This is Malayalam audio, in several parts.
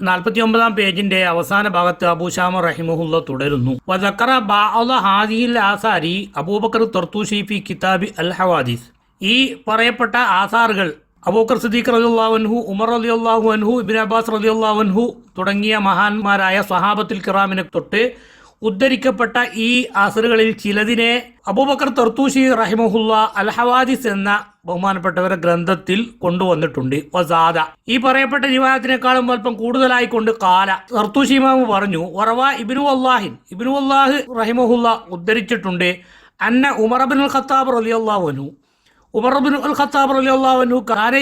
നാൽപ്പത്തി ഒമ്പതാം പേജിന്റെ അവസാന ഭാഗത്ത് അബൂഷാമ റഹിമുല്ല തുടരുന്നു. ആസാരി അബൂബക്കർ തർത്തൂഷി ഫി കിതാബി അൽ ഈ പറയപ്പെട്ട ആസാറുകൾ അബൂക്കർ സിദ്ദീഖ് റളിയല്ലാഹു അൻഹു ഉമർ റളിയല്ലാഹു അൻഹു ഇബ്നു അബ്ബാസ് റളിയല്ലാഹു അൻഹു തുടങ്ങിയ മഹാന്മാരായ സ്വഹാബത്തുൽ കിറാമിനെ തൊട്ട് ഉദ്ധരിക്കപ്പെട്ട ഈ ആസറുകളിൽ ചിലതിനെ അബൂബക്കർ തർത്തൂഷി റഹിമഹുല്ല അൽഹവാദിസ് എന്ന ബഹുമാനപ്പെട്ടവരുടെ ഗ്രന്ഥത്തിൽ കൊണ്ടുവന്നിട്ടുണ്ട്. വസാദ. ഈ പറയപ്പെട്ട നിവാദത്തിനേക്കാളും അല്പം കൂടുതലായി കൊണ്ട് കാല. തർത്തൂഷി ഇമാമു പറഞ്ഞു വറവ ഇബിനു അള്ളാഹിൻ ഇബിനു അള്ളാഹ് റഹിമഹുല്ല ഉദ്ധരിച്ചിട്ടുണ്ട്. അന്ന ഉമറബിൻ ഖത്താബ് റലി അള്ളാഹുനു ഉമർ ബിൻ അൽ ഖത്താബ് റലി അള്ളാഹുനു കാന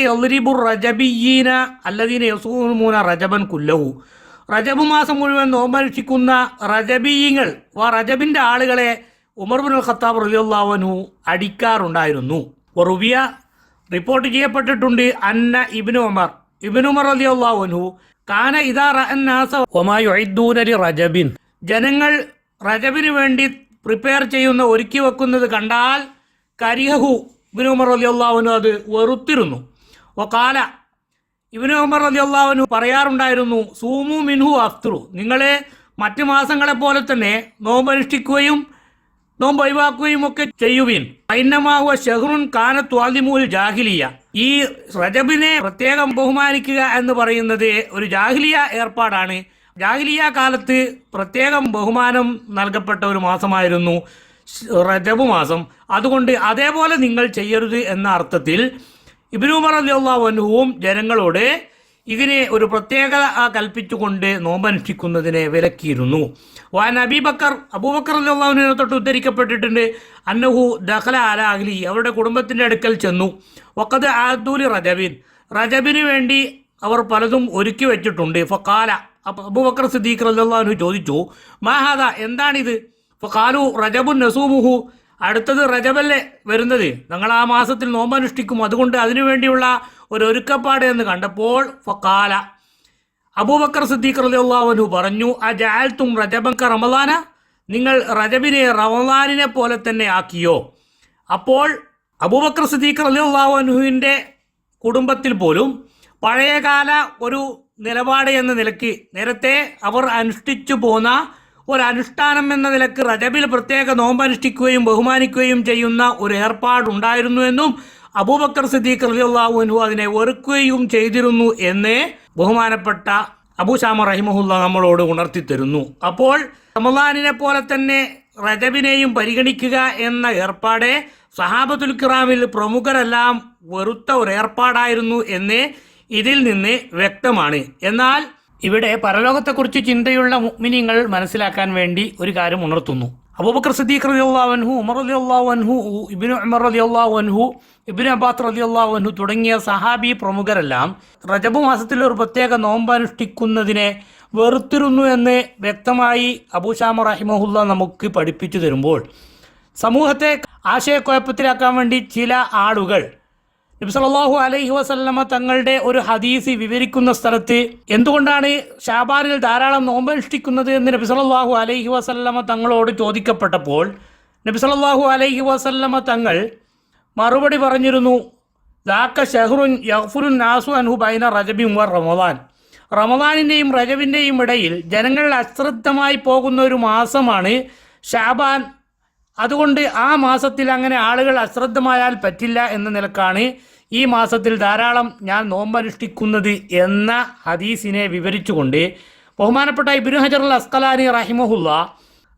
റജബിയീന അല്ലദീന യസൂമൂന റജബൻ കുല്ലഹു. റജബ് മാസം മുഴുവൻ നോമ്പനുഷ്ഠിക്കുന്ന റജബീയങ്ങൾ ആ റജബിന്റെ ആളുകളെ ഉമർ ബിൻ ഖത്താബ് അൻഹു അടിക്കാറുണ്ടായിരുന്നു. റുബിയ റിപ്പോർട്ട് ചെയ്യപ്പെട്ടിട്ടുണ്ട് അന്ന ഇബിനു ഉമർ. ഇബിനു ഉമർ അൻഹു കാന ഇദാ റഅന്നാസ റജബിൻ. ജനങ്ങൾ റജബിന് വേണ്ടി പ്രിപ്പയർ ചെയ്യുന്ന ഒരുക്കി വെക്കുന്നത് കണ്ടാൽ കരിഹു ഇബിനു ഉമർ റളിയല്ലാഹുവിന് അത് വെറുത്തിരുന്നു. കാല ഇബ്നു ഉമർ അള്ളാഹുനു പറയാറുണ്ടായിരുന്നു സൂമു മിൻഹു അഫ്ത്രു. നിങ്ങളെ മറ്റു മാസങ്ങളെ പോലെ തന്നെ നോമ്പ് അനുഷ്ഠിക്കുകയും നോമ്പ് ഒഴിവാക്കുകയും ഒക്കെ ചെയ്യുവിൻ. ഐന്നമാഹുവ ഷെഹ്റുൻ കാനത്തു ആലിമൂൽ ജാഹിലിയ. ഈ റജബിനെ പ്രത്യേകം ബഹുമാനിക്കുക എന്ന് പറയുന്നത് ഒരു ജാഹിലിയ ഏർപ്പാടാണ്. ജാഹിലിയ കാലത്ത് പ്രത്യേകം ബഹുമാനം നൽകപ്പെട്ട ഒരു മാസമായിരുന്നു റജബ് മാസം. അതുകൊണ്ട് അതേപോലെ നിങ്ങൾ ചെയ്യരുത് എന്ന അർത്ഥത്തിൽ ഇബിനുമർ അള്ളാഹുവും ജനങ്ങളോട് ഇതിനെ ഒരു പ്രത്യേകത കൽപ്പിച്ചുകൊണ്ട് നോമ്പനുഷ്ഠിക്കുന്നതിനെ വിലക്കിയിരുന്നു. Van Abi Bakr Abu Bakr Ali അള്ളാഹുവിനെ തൊട്ട് ഉദ്ധരിക്കപ്പെട്ടിട്ടുണ്ട്. അന്നഹു ദഖല അല അഹ്ലി അവരുടെ കുടുംബത്തിന്റെ അടുക്കൽ ചെന്നു. വക്കത് ആദൂലി റജബിൻ റജബിന് വേണ്ടി അവർ പലതും ഒരുക്കി വെച്ചിട്ടുണ്ട്. ഫക്കാല അബൂബക്കർ സിദ്ദീഖ് അള്ളാഹു ചോദിച്ചു മാഹാദ എന്താണിത്? ഫക്കാലു റജബുൻ നസൂമുഹു. അടുത്തത് റജബല്ലേ വരുന്നത്. ഞങ്ങൾ ആ മാസത്തിൽ നോമ്പനുഷ്ഠിക്കും. അതുകൊണ്ട് അതിനുവേണ്ടിയുള്ള ഒരു ഒരുക്കപ്പാട് എന്ന് കണ്ടപ്പോൾ ഫക്കാല അബൂബക്കർ സിദ്ദീഖ് റളിയല്ലാഹു പറഞ്ഞു ആ ജാൽ തും റജബക്ക റമദാന? നിങ്ങൾ റജബിനെ റമദാനിനെ പോലെ തന്നെ ആക്കിയോ? അപ്പോൾ അബൂബക്കർ സിദ്ദീഖ് അൻഹുവിന്റെ കുടുംബത്തിൽ പോലും പഴയകാല ഒരു നിലപാട് എന്ന നിലയ്ക്ക് നേരത്തെ അവർ അനുഷ്ഠിച്ചു പോന്ന ഒരു അനുഷ്ഠാനം എന്ന നിലയ്ക്ക് റജബിൽ പ്രത്യേക നോമ്പ് അനുഷ്ഠിക്കുകയും ബഹുമാനിക്കുകയും ചെയ്യുന്ന ഒരു ഏർപ്പാടുണ്ടായിരുന്നു എന്നും അബൂബക്കർ സിദ്ദീഖ് അൻഹു അതിനെ വെറുക്കുകയും ചെയ്തിരുന്നു എന്ന് ബഹുമാനപ്പെട്ട അബൂശാമ റഹിമഹുല്ല നമ്മളോട് ഉണർത്തി തരുന്നു അപ്പോൾ റമദാനിനെ പോലെ തന്നെ റജബിനെയും പരിഗണിക്കുക എന്ന ഏർപ്പാട് സഹാബത്തുൽ കിറാമിൽ പ്രമുഖരെല്ലാം വെറുത്ത ഒരു ഏർപ്പാടായിരുന്നു എന്ന് ഇതിൽ നിന്ന് വ്യക്തമാണ്. എന്നാൽ ഇവിടെ പരലോകത്തെക്കുറിച്ച് ചിന്തയുള്ള മുഅ്മിനീങ്ങൾ മനസ്സിലാക്കാൻ വേണ്ടി ഒരു കാര്യം ഉണർത്തുന്നു. അബൂബക്കർ സിദ്ദീഖ് റളിയല്ലാഹു അൻഹു ഉമർ റളിയല്ലാഹു അൻഹു ഇബ്നു ഉമർ റളിയല്ലാഹു അൻഹു ഇബ്നു അബ്ബാസ് റളിയല്ലാഹു അൻഹു തുടങ്ങിയ സഹാബി പ്രമുഖരെല്ലാം റജബ് മാസത്തിൽ ഒരു പ്രത്യേക നോമ്പ് അനുഷ്ഠിക്കുന്നതിനെ വെറുത്തിരുന്നു എന്ന് വ്യക്തമായി അബൂഷാമ റഹിമഹുല്ല നമുക്ക് പഠിപ്പിച്ചു തരുമ്പോൾ സമൂഹത്തെ ആശയക്കുഴപ്പത്തിലാക്കാൻ വേണ്ടി ചില ആളുകൾ നബിസല്ലാഹു അലൈഹി വസല്ലമ തങ്ങളുടെ ഒരു ഹദീസി വിവരിക്കുന്ന സ്ഥലത്ത് എന്തുകൊണ്ടാണ് ഷാബാനിൽ ധാരാളം നോമ്പനുഷ്ഠിക്കുന്നത് എന്ന് നബ്സലാഹു അലൈഹി വസല്ലമ തങ്ങളോട് ചോദിക്കപ്പെട്ടപ്പോൾ നബ്സലാഹു അലൈഹി വസല്ലമ തങ്ങൾ മറുപടി പറഞ്ഞിരുന്നു ദാക്ക ഷെഹ്റുൻ യഹ്ഫുറുൻ നാസു അൻഹു ബൈന വർ വ റമദാൻ. റമദാനിന്റെയും റജബിന്റെയും ഇടയിൽ ജനങ്ങൾ അശ്രദ്ധമായി പോകുന്ന ഒരു മാസമാണ് ഷാബാൻ അതുകൊണ്ട് ആ മാസത്തിൽ അങ്ങനെ ആളുകൾ അശ്രദ്ധമായാൽ പറ്റില്ല എന്ന നിലക്കാണ് ഈ മാസത്തിൽ ധാരാളം ഞാൻ നോമ്പനുഷ്ഠിക്കുന്നത് എന്ന ഹദീസിനെ വിവരിച്ചുകൊണ്ട് ബഹുമാനപ്പെട്ട ഇബ്നു ഹജർ അൽ അസ്കലാനി റഹിമഹുല്ല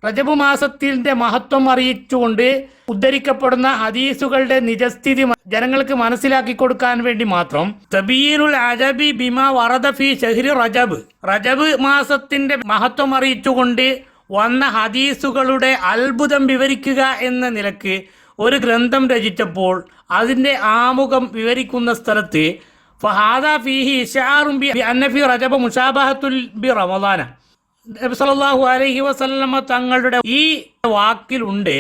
റജബ് മാസത്തിന്റെ മഹത്വം അറിയിച്ചുകൊണ്ട് ഉദ്ധരിക്കപ്പെടുന്ന ഹദീസുകളുടെ നിജസ്ഥിതി ജനങ്ങൾക്ക് മനസ്സിലാക്കി കൊടുക്കാൻ വേണ്ടി മാത്രം തബീനുൽ അജബി ബിമ വറദ ഫി ഷഹ്രി റജബ്. റജബ് മാസത്തിന്റെ മഹത്വം അറിയിച്ചുകൊണ്ട് വന്ന ഹദീസുകളുടെ അത്ഭുതം വിവരിക്കുക എന്ന നിലയ്ക്ക് ഒരു ഗ്രന്ഥം രചിച്ചപ്പോൾ അതിന്റെ ആമുഖം വിവരിക്കുന്ന സ്ഥലത്ത് ഫഹാദ ഫീഹി ഇഷാറും ബി അന്നഫി റജബ മുഷാബഹത്തുൽ ബി റമദാന. നബി സല്ലല്ലാഹു അലൈഹി വസല്ലമ തങ്ങളുടെ ഈ വാക്കിലുണ്ട്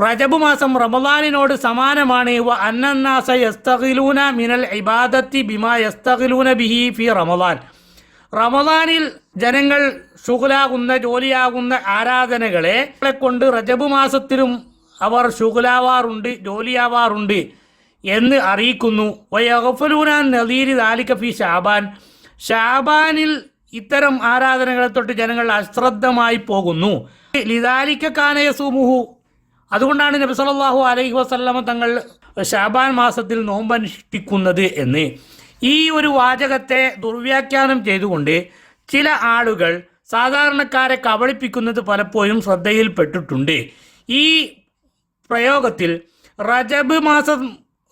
റജബ് മാസം റമദാനിനോട് സമാനമാണ് വ അന്നന്നാസ യസ്തഖിലൂന മിനൽ ഇബാദത്തി ബിമാ യസ്തഖിലൂന ബിഹി ഫി റമദാൻ. റമദാനിൽ ജനങ്ങൾ ശുഗലാകുന്ന ജോലിയാകുന്ന ആരാധനകളെ കൊണ്ട് റജബ് മാസത്തിലും അവർ ശുഗലാവാറുണ്ട് ജോലിയാവാറുണ്ട് എന്ന് അറിയിക്കുന്നു. വയഫലൂനാൻ നദീരി ദാലിക ഫി ഷാബാൻ. ഷാബാനിൽ ഇത്തരം ആരാധനകളെ തൊട്ട് ജനങ്ങൾ അശ്രദ്ധമായി പോകുന്നു. ലിതാലിക്കാനയ സുമുഹു അതുകൊണ്ടാണ് നബി സല്ലല്ലാഹു അലൈഹി വസല്ലമ തങ്ങൾ ഷാബാൻ മാസത്തിൽ നോമ്പനുഷ്ഠിക്കുന്നത് എന്ന്. ഈ ഒരു വാചകത്തെ ദുർവ്യാഖ്യാനം ചെയ്തുകൊണ്ട് ചില ആളുകൾ സാധാരണക്കാരെ കബളിപ്പിക്കുന്നത് പലപ്പോഴും ശ്രദ്ധയിൽപ്പെട്ടിട്ടുണ്ട്. ഈ പ്രയോഗത്തിൽ റജബ് മാസം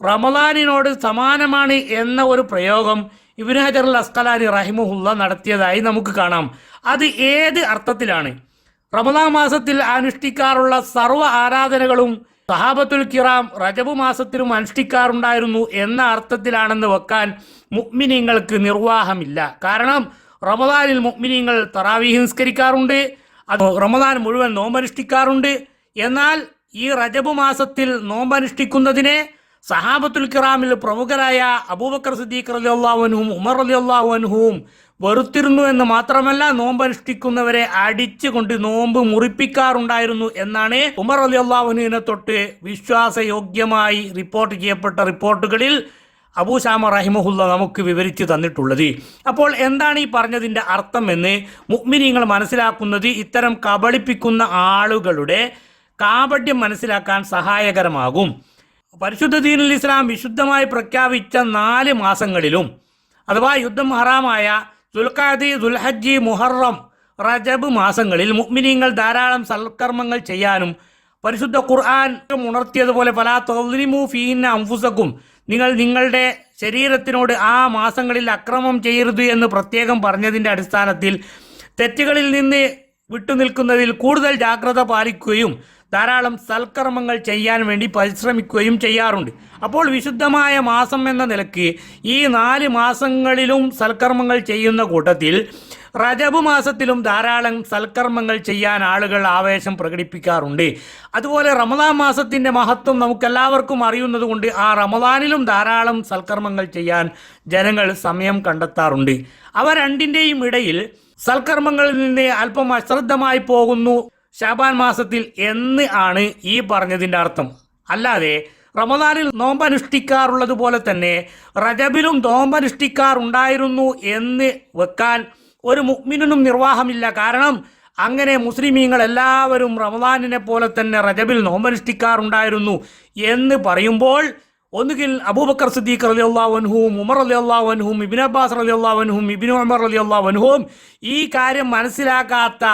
റമദാനിനോട് സമാനമാണ് എന്ന ഒരു പ്രയോഗം ഇബ്നു ഹജർ അൽ അസ്കലാനി റഹിമുഹുല്ല നടത്തിയതായി നമുക്ക് കാണാം. അത് ഏത് അർത്ഥത്തിലാണ്? റമദാൻ മാസത്തിൽ അനുഷ്ഠിക്കാറുള്ള സർവ ആരാധനകളും സഹാബത്തുൽ കിറാം റജബ് മാസത്തിലും അനുഷ്ഠിക്കാറുണ്ടായിരുന്നു എന്ന അർത്ഥത്തിലാണെന്ന് വെക്കാൻ മുഅ്മിനീങ്ങൾക്ക് നിർവാഹമില്ല. കാരണം റമദാനിൽ മുഅ്മിനീങ്ങൾ തറാവീഹ് നിസ്കരിക്കാറുണ്ട് അത് റമദാൻ മുഴുവൻ നോമ്പനുഷ്ഠിക്കാറുണ്ട്. എന്നാൽ ഈ റജബ് മാസത്തിൽ നോമ്പനുഷ്ഠിക്കുന്നതിനെ സഹാബത്തുൽ കിറാമിൽ പ്രമുഖരായ അബൂബക്കർ സിദ്ദീഖ് അലി അള്ളാഹുനും ഉമർ അലി അള്ളാഹുനും വെറുത്തിരുന്നു എന്ന് മാത്രമല്ല നോമ്പനുഷ്ഠിക്കുന്നവരെ അടിച്ചുകൊണ്ട് നോമ്പ് മുറിപ്പിക്കാറുണ്ടായിരുന്നു എന്നാണ് ഉമർ അലി അള്ളാഹുനുവിനെ തൊട്ട് വിശ്വാസയോഗ്യമായി റിപ്പോർട്ട് ചെയ്യപ്പെട്ട റിപ്പോർട്ടുകളിൽ അബൂശാമ റഹിമഹുല്ല നമുക്ക് വിവരിച്ചു തന്നിട്ടുള്ളത്. അപ്പോൾ എന്താണ് ഈ പറഞ്ഞതിന്റെ അർത്ഥം എന്ന് മുഗ്മിനിങ്ങൾ മനസ്സിലാക്കുന്നത് ഇത്തരം കബളിപ്പിക്കുന്ന ആളുകളുടെ കാപട്യം മനസ്സിലാക്കാൻ സഹായകരമാകും. പരിശുദ്ധ ദീനുൽ ഇസ്ലാം വിശുദ്ധമായി പ്രഖ്യാപിച്ച നാല് മാസങ്ങളിലും അഥവാ യുദ്ധം ഹറാമായ ദുൽഖാദി ദുൽഹജ്ജി മുഹറം റജബ് മാസങ്ങളിൽ മുഗ്മിനിങ്ങൾ ധാരാളം സൽക്കർമ്മങ്ങൾ ചെയ്യാനും പരിശുദ്ധ ഖുർആൻ ഉണർത്തിയതുപോലെ പല തൊലിമു ഫീന അംഫുസക്കും നിങ്ങൾ നിങ്ങളുടെ ശരീരത്തിനോട് ആ മാസങ്ങളിൽ അക്രമം ചെയ്യരുത് എന്ന് പ്രത്യേകം പറഞ്ഞതിന്റെ അടിസ്ഥാനത്തിൽ തെറ്റുകളിൽ നിന്ന് വിട്ടുനിൽക്കുന്നതിൽ കൂടുതൽ ജാഗ്രത പാലിക്കുകയും ധാരാളം സൽക്കർമ്മങ്ങൾ ചെയ്യാൻ വേണ്ടി പരിശ്രമിക്കുകയും ചെയ്യാറുണ്ട്. അപ്പോൾ വിശുദ്ധമായ മാസം എന്ന നിലയ്ക്ക് ഈ നാല് മാസങ്ങളിലും സൽക്കർമ്മങ്ങൾ ചെയ്യുന്ന കൂട്ടത്തിൽ റജബ് മാസത്തിലും ധാരാളം സൽക്കർമ്മങ്ങൾ ചെയ്യാൻ ആളുകൾ ആവേശം പ്രകടിപ്പിക്കാറുണ്ട്. അതുപോലെ റമദാൻ മാസത്തിന്റെ മഹത്വം നമുക്കെല്ലാവർക്കും അറിയുന്നതുകൊണ്ട് ആ റമദാനിലും ധാരാളം സൽക്കർമ്മങ്ങൾ ചെയ്യാൻ ജനങ്ങൾ സമയം കണ്ടെത്താറുണ്ട്. അവ രണ്ടിന്റെയും ഇടയിൽ സൽക്കർമ്മങ്ങളിൽ നിന്ന് അല്പം അശ്രദ്ധമായി പോകുന്നു. ഷാബാൻ മാസത്തിൽ എന്ന് ആണ് ഈ പറഞ്ഞതിന്റെ അർത്ഥം. അല്ലാതെ റമദാനിൽ നോമ്പനുഷ്ഠിക്കാറുള്ളത് പോലെ തന്നെ റജബിലും നോമ്പനുഷ്ഠിക്കാറുണ്ടായിരുന്നു എന്ന് വെക്കാൻ ഒരു മുഗ്മിനും നിർവാഹമില്ല. കാരണം അങ്ങനെ മുസ്ലിമീങ്ങൾ എല്ലാവരും റമദാനിനെ പോലെ തന്നെ റജബിൽ നോമ്പനുഷ്ഠിക്കാറുണ്ടായിരുന്നു എന്ന് പറയുമ്പോൾ ഒന്നുകിൽ അബൂബക്കർ സിദ്ദീഖ് അലി അള്ളാഹുൻഹും ഉമർ അലി അള്ളാഹുൻഹും ഇബിൻ അബ്ബാസ് അലി അള്ളാഹുൻഹും ഇബിൻ ഉമർ അലി അള്ളാഹുൻഹും ഈ കാര്യം മനസ്സിലാക്കാത്ത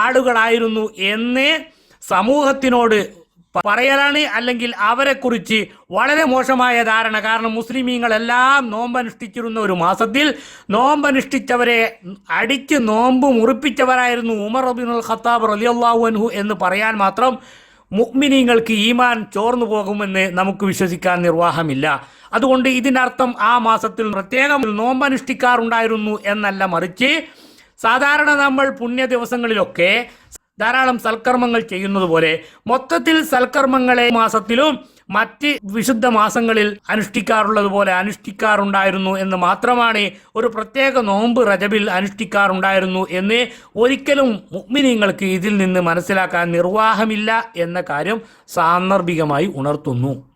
ആളുകളായിരുന്നു എന്ന് സമൂഹത്തിനോട് പറയലാണ് അല്ലെങ്കിൽ അവരെ കുറിച്ച് വളരെ മോശമായ ധാരണ. കാരണം മുസ്ലിമീങ്ങളെല്ലാം നോമ്പനുഷ്ഠിച്ചിരുന്ന ഒരു മാസത്തിൽ നോമ്പനുഷ്ഠിച്ചവരെ അടിച്ച് നോമ്പ് മുറിപ്പിച്ചവരായിരുന്നു ഉമർ അബിനുൽ ഖത്താബ് റലിയല്ലാഹു അൻഹു എന്ന് പറയാൻ മാത്രം മുഗ്മിനീങ്ങൾക്ക് ഈമാൻ ചോർന്നു പോകുമെന്ന് നമുക്ക് വിശ്വസിക്കാൻ നിർവാഹമില്ല. അതുകൊണ്ട് ഇതിനർത്ഥം ആ മാസത്തിൽ പ്രത്യേകം നോമ്പനുഷ്ഠിക്കാറുണ്ടായിരുന്നു എന്നല്ല മറിച്ച് സാധാരണ നമ്മൾ പുണ്യ ദിവസങ്ങളിലൊക്കെ ധാരാളം സൽക്കർമ്മങ്ങൾ ചെയ്യുന്നത് പോലെ മൊത്തത്തിൽ സൽക്കർമ്മങ്ങളെ മാസത്തിലും മറ്റ് വിശുദ്ധ മാസങ്ങളിൽ അനുഷ്ഠിക്കാറുള്ളത് പോലെ അനുഷ്ഠിക്കാറുണ്ടായിരുന്നു എന്ന് മാത്രമാണ് ഒരു പ്രത്യേക നോമ്പ് റജബിൽ അനുഷ്ഠിക്കാറുണ്ടായിരുന്നു എന്ന് ഒരിക്കലും മുഗ്മിനീങ്ങൾക്ക് ഇതിൽ നിന്ന് മനസ്സിലാക്കാൻ നിർവാഹമില്ല എന്ന കാര്യം സാന്ദർഭികമായി ഉണർത്തുന്നു.